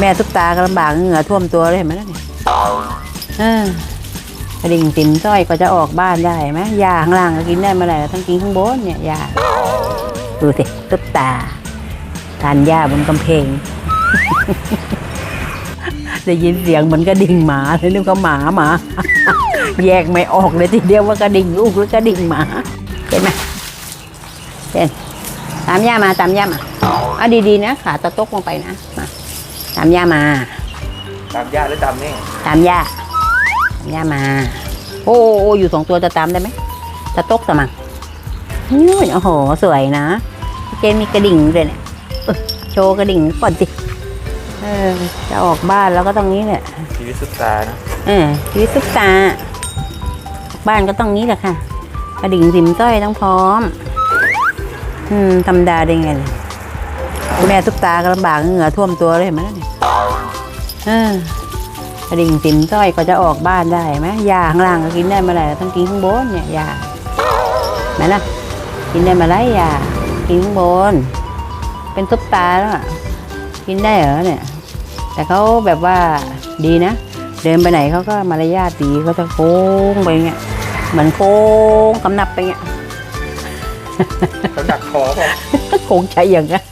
แม่ทุกตาก็ลำบากเหงื่อท่วมตัวเลยเห็นไหมล่ะเนี่ยเออกระดิ่งติ่มจ้อยก็จะออกบ้านได้ไหมยาข้างล่างก็กินได้เมื่อไหร่ต้องกินข้างบนเนี่ยยาดูสิตุ๊กตาทานหญ้าบนกำแพงได้ยินเสียงเหมือนกระดิ่งหมาเลยนึกว่าหมาหมา แยกไม่ออกเลยทีเดียวว่ากระดิ่งลูกหรือกระดิ่งหมาเห็นไหมเห็นตามย่ามาตามย่ามาเอาดีๆนะขาตะตกลงไปนะาตามย่ามา ตามย่าหรือตามแม่ตามย่าตามย่ามา โอ้โอ้อยู่สองตัวจะตามได้ไหมตะตกสมังนี่โอ้โห สวยนะ เจนมีกระดิ่งด้วยเนี่ยเออโชว์กระดิ่งก่อนสิเออจะออกบ้านแล้วก็ตรงนี้แหละชีวิตสุดตานะเออชีวิตซุปตาบ้านก็ต้องนี้แหละค่ะ กระดิ่งสิมสร้อยต้องพร้อม อืมธรรมดาได้ไงเนี่ย แม่ซุปตาก็ลำบากเหงื่อท่วมตัวเลยเห็นไหมล่ะเนี่ยเออกระดิ่งสิมสร้อยก็จะออกบ้านได้ไหมยาข้างล่างก็กินได้เมื่อไหร่ต้องกินข้างบนเนี่ยยาไหนล่ะ กินได้เมื่อไหรยากินข้างบน เป็นซุปตาแล้วอะกินได้เหรอเนี่ย แต่เขาแบบว่าดีนะ เดินไปไหนเขาก็มารยาทดีเขาจะโค้งไปเงี้ยเหมือนโค้งกำนับไปเงี้ยเขาดักคอป่ะโค้งใช้อย่างนั้นม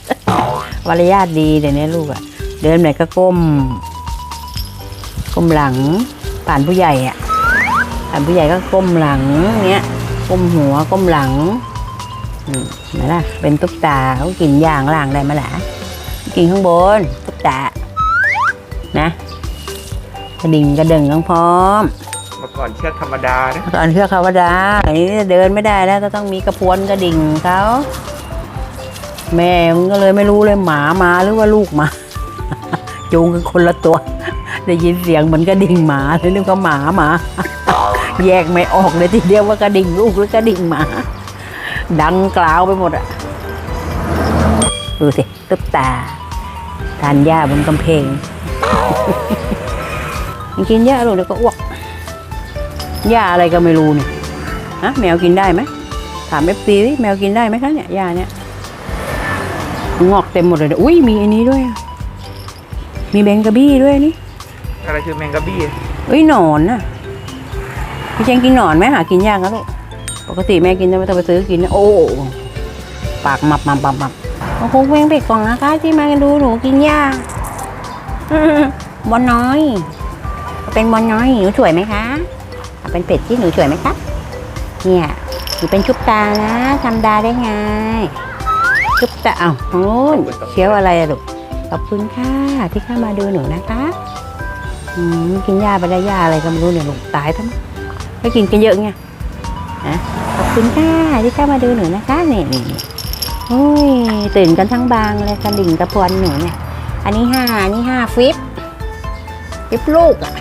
ารยาทดีเดี๋ยวนี้ลูกอะเดินไหนก็ก้ม ก้มหลังผ่านผู้ใหญ่อะผ่านผู้ใหญ่ก็ก้มหลังเงี้ยก้มหัวก้มหลังอืมเห็นไหมล่ะเป็นตุ๊กตาเขากินย่างล่างได้ไหมล่ะกินข้างบนตุ๊กตานะกระดิ่งกระเดิ่งต้องพร้อมเมื่อก่อนเชือกธรรมดานะตอนเชือกเขาวดาอันนี้เดินไม่ได้แล้วก็ต้องมีกระพวนกระดิ่งเขา แม่มันก็เลยไม่รู้เลยหมามาหรือว่าลูกมาจูงกันคนละตัว ได้ยินเสียงเหมือนกระดิ่งหมาเลยนึกว่าหมาหมา แยกไม่ออกเลยทีเดียวว่ากระดิ่งลูกหรือกระดิ่งหมา ดังกล่าวไปหมดอะดูสิตุ๊กตาทานหญ้าบนกำแพงมันกินหญ้าลูกเดี๋ยวก็อ้วกหญ้าอะไรก็ไม่รู้เนี่ยฮะแมวกินได้ไหมถามเอฟซีแมวกินได้ไหมคะเนี่ยหญ้าเนี่ย งอกเต็มหมดเลยเนี่ยอุ้ยมีอันนี้ด้วยอะมีแบงกะบี้ด้วยนี่ อะไรคือแมงกะบี้อุ้ยหนอนน่ะ พี่เจงกินหนอนไหมหากินยากนะลูก ปกติแม่กินจะไม่ต้องไปซื้อกินนะโอ้ปากมับมับมับมับโอ้โหเวงเป็ดกล่องนะคะ ที่มาดูหนูกินยากอื้อบอลน้อย เป็นบอลน้อยหนูสวยไหมคะเอาเป็นเป็ดที่หนูสวยไหมครับเนี่ยหนูเป็นชุบตานะทำดาได้ไง ชุบตาเอ้าทางนู้เคี้ยวอะไรอะลูกขอบคุณค่ะที่เข้ามาดูหนูนะคะอืมกินยาไปได้ยาอะไรก็ไม่รู้เนี่ยลูกตายทั้งไม่กินกันเยอะไงนะขอบคุณค่ะที่เข้ามาดูหนูนะคะนี่นี่นี่โอ้ยตื่นกันทั้งบางเลยกระดิ่งกระพวนหนูเนี่ย อันนี้ห้าอันนี้ห้าฟิปฟิปลูกอะ